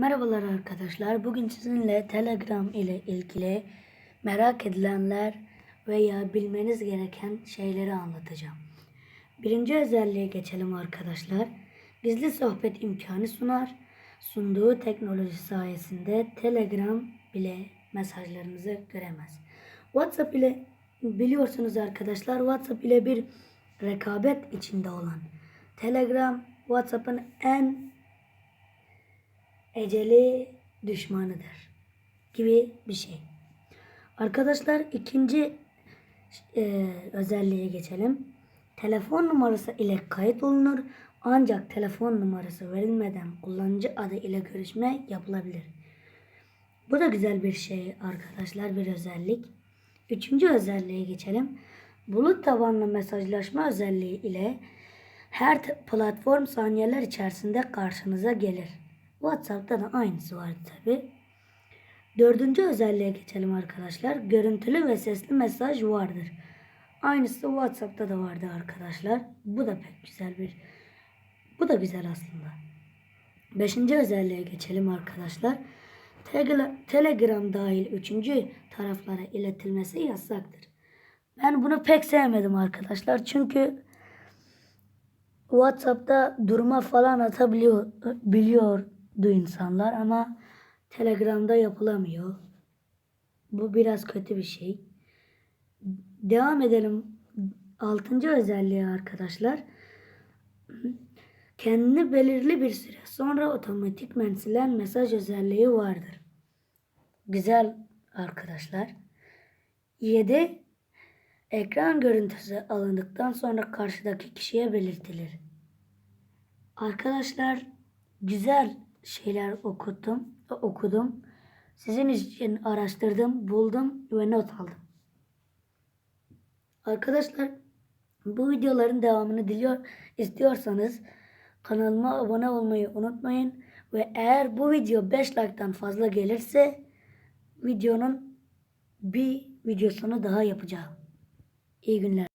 Merhabalar arkadaşlar. Bugün sizinle Telegram ile ilgili merak edilenler veya bilmeniz gereken şeyleri anlatacağım. Birinci özelliğe geçelim arkadaşlar. Gizli sohbet imkanı sunar. Sunduğu teknoloji sayesinde Telegram bile mesajlarınızı göremez. WhatsApp ile biliyorsunuz arkadaşlar WhatsApp ile bir rekabet içinde olan Telegram WhatsApp'ın en eceli düşmanıdır gibi bir şey. Arkadaşlar ikinci e, özelliğe geçelim. Telefon numarası ile kayıt olunur ancak telefon numarası verilmeden kullanıcı adı ile görüşme yapılabilir. Bu da güzel bir şey arkadaşlar bir özellik. Üçüncü özelliğe geçelim. Bulut tabanlı mesajlaşma özelliği ile her platform saniyeler içerisinde karşınıza gelir. WhatsApp'ta da aynısı var tabi. Dördüncü özelliğe geçelim arkadaşlar. Görüntülü ve sesli mesaj vardır. Aynısı WhatsApp'ta da vardı arkadaşlar. Bu da pek güzel bir bu da güzel aslında. Beşinci özelliğe geçelim arkadaşlar. Telegram dahil üçüncü taraflara iletilmesi yasaktır. Ben bunu pek sevmedim arkadaşlar. Çünkü WhatsApp'ta duruma falan atabiliyor biliyordu insanlar ama Telegram'da yapılamıyor. Bu biraz kötü bir şey. Devam edelim. Altıncı özelliği arkadaşlar. Kendini belirli bir süre sonra otomatikmen silen mesaj özelliği vardır. Güzel arkadaşlar. 7. Ekran görüntüsü alındıktan sonra karşıdaki kişiye belirtilir. Arkadaşlar güzel şeyler okudum, okudum. Sizin için araştırdım, buldum ve not aldım. Arkadaşlar bu videoların devamını diliyor istiyorsanız kanalıma abone olmayı unutmayın ve eğer bu video 5 like'tan fazla gelirse videonun bir videosunu daha yapacağım. İyi günler.